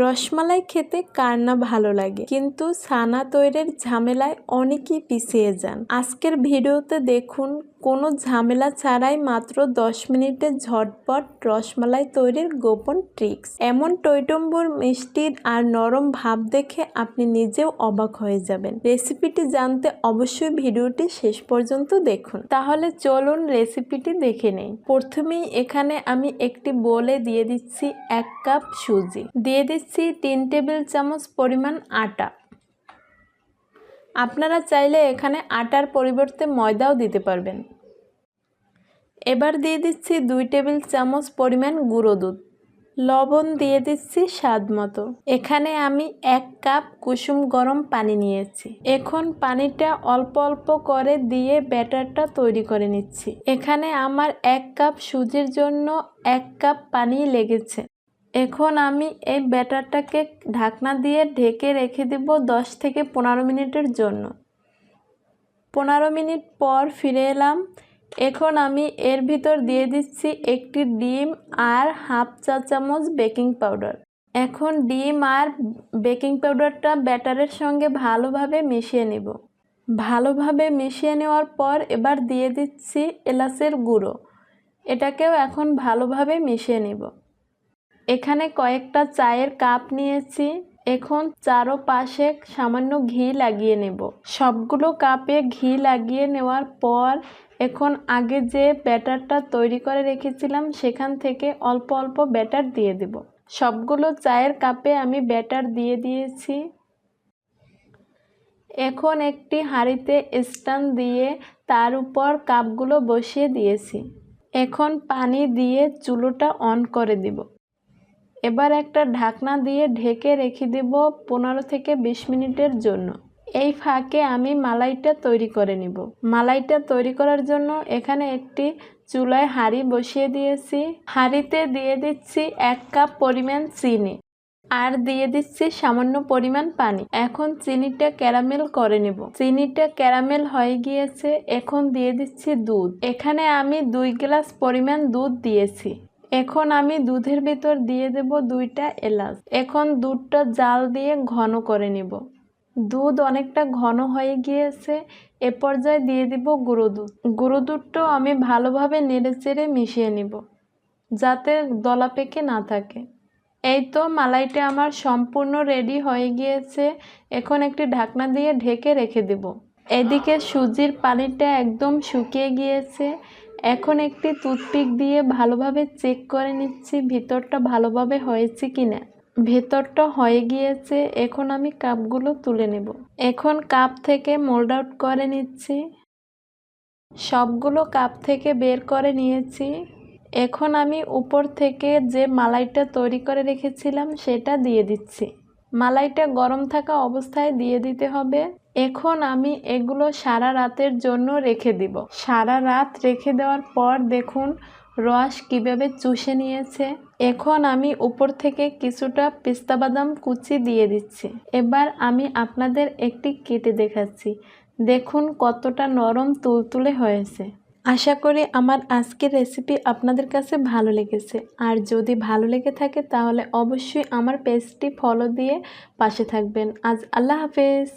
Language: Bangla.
রসমালাই খেতে কার না ভালো লাগে? কিন্তু ছানা তৈরির ঝামেলায় অনেকেই পিছিয়ে যান। আজকের ভিডিওতে দেখুন, কোনো ঝামেলা ছাড়াই মাত্র দশ মিনিটে ঝটপট রসমালাই তৈরির গোপন ট্রিক্স। এমন টৈটম্বুর মিষ্টির আর নরম ভাব দেখে আপনি নিজেও অবাক হয়ে যাবেন। রেসিপিটি জানতে অবশ্যই ভিডিওটি শেষ পর্যন্ত দেখুন। তাহলে চলুন রেসিপিটি দেখে নেই। প্রথমেই এখানে আমি একটি বলে দিয়ে দিচ্ছি এক কাপ সুজি। দিয়ে দিচ্ছি তিন টেবিল চামচ পরিমাণ আটা। আপনারা চাইলে এখানে আটার পরিবর্তে ময়দাও দিতে পারবেন। এবার দিয়ে দিচ্ছি দুই টেবিল চামচ পরিমাণ গুঁড়ো দুধ। লবণ দিয়ে দিচ্ছি স্বাদ মতো। এখানে আমি এক কাপ কুসুম গরম পানি নিয়েছি। এখন পানিটা অল্প অল্প করে দিয়ে ব্যাটারটা তৈরি করে নিচ্ছি। এখানে আমার এক কাপ সুজির জন্য এক কাপ পানি লেগেছে। এখন আমি এই ব্যাটারটাকে ঢাকনা দিয়ে ঢেকে রেখে দেব দশ থেকে পনেরো মিনিটের জন্য। পনেরো মিনিট পর ফিরে এলাম। এখন আমি এর ভিতর দিয়ে দিচ্ছি একটি ডিম আর হাফ চা চামচ বেকিং পাউডার। এখন ডিম আর বেকিং পাউডারটা ব্যাটারের সঙ্গে ভালোভাবে মিশিয়ে নেব। ভালোভাবে মিশিয়ে নেওয়ার পর এবার দিয়ে দিচ্ছি এলাচের গুঁড়ো। এটাকেও এখন ভালোভাবে মিশিয়ে নেব। এখানে কয়েকটা চায়ের কাপ নিয়েছি। এখন চারোপাশে সামান্য ঘি লাগিয়ে নেব। সবগুলো কাপে ঘি লাগিয়ে নেওয়ার পর এখন আগে যে ব্যাটারটা তৈরি করে রেখেছিলাম, সেখান থেকে অল্প অল্প ব্যাটার দিয়ে দেব। সবগুলো চায়ের কাপে আমি ব্যাটার দিয়ে দিয়েছি। এখন একটি হাঁড়িতে স্ট্যান্ড দিয়ে তার উপর কাপগুলো বসিয়ে দিয়েছি। এখন পানি দিয়ে চুলোটা অন করে দিব। এবার একটা ঢাকনা দিয়ে ঢেকে রেখে দেব পনেরো থেকে বিশ মিনিটের জন্য। এই ফাঁকে আমি মালাইটা তৈরি করে নিব। মালাইটা তৈরি করার জন্য এখানে একটি চুলায় হাঁড়ি বসিয়ে দিয়েছি। হাঁড়িতে দিয়ে দিচ্ছি এক কাপ পরিমাণ চিনি আর দিয়ে দিচ্ছি সামান্য পরিমাণ পানি। এখন চিনিটা ক্যারামেল করে নেব। চিনিটা ক্যারামেল হয়ে গিয়েছে, এখন দিয়ে দিচ্ছি দুধ। এখানে আমি দুই গ্লাস পরিমাণ দুধ দিয়েছি। এখন আমি দুধের ভিতর দিয়ে দেব দুইটা এলাচ। এখন দুধটা জাল দিয়ে ঘন করে নেব। দুধ অনেকটা ঘন হয়ে গিয়েছে, এ পর্যায়ে দিয়ে দিব গুঁড়ো দুধ। গুঁড়ো দুধটাও আমি ভালোভাবে নেড়ে চেড়ে মিশিয়ে নিব, যাতে দলা পেকে না থাকে। এই তো মালাইটা আমার সম্পূর্ণ রেডি হয়ে গিয়েছে। এখন একটি ঢাকনা দিয়ে ঢেকে রেখে দেব। এদিকে সুজির পানিটা একদম শুকিয়ে গিয়েছে। এখন একটি টুথপিক দিয়ে ভালোভাবে চেক করে নিচ্ছি ভিতরটা ভালোভাবে হয়েছে কিনা। ভেতরটা হয়ে গিয়েছে, এখন আমি কাপগুলো তুলে নেব। এখন কাপ থেকে মোল্ড আউট করে নিচ্ছি। সবগুলো কাপ থেকে বের করে নিয়েছি। এখন আমি উপর থেকে যে মালাইটা তৈরি করে রেখেছিলাম সেটা দিয়ে দিচ্ছি। মালাইটা গরম থাকা অবস্থায় দিয়ে দিতে হবে। এখন আমি এগুলো সারা রাতের জন্য রেখে দিব। সারা রাত রেখে দেওয়ার পর দেখুন, রস কীভাবে চুষে নিয়েছে। এখন আমি উপর থেকে কিছুটা পেস্তা বাদাম কুচি দিয়ে দিচ্ছি। এবার আমি আপনাদের একটি কেটে দেখাচ্ছি। দেখুন কতটা নরম তুলতুলে হয়েছে। আশা করি আমার আজকের রেসিপি আপনাদের কাছে ভালো লেগেছে। আর যদি ভালো লেগে থাকে তাহলে অবশ্যই আমার পেজটি ফলো দিয়ে পাশে থাকবেন। আজ আল্লাহ হাফেজ।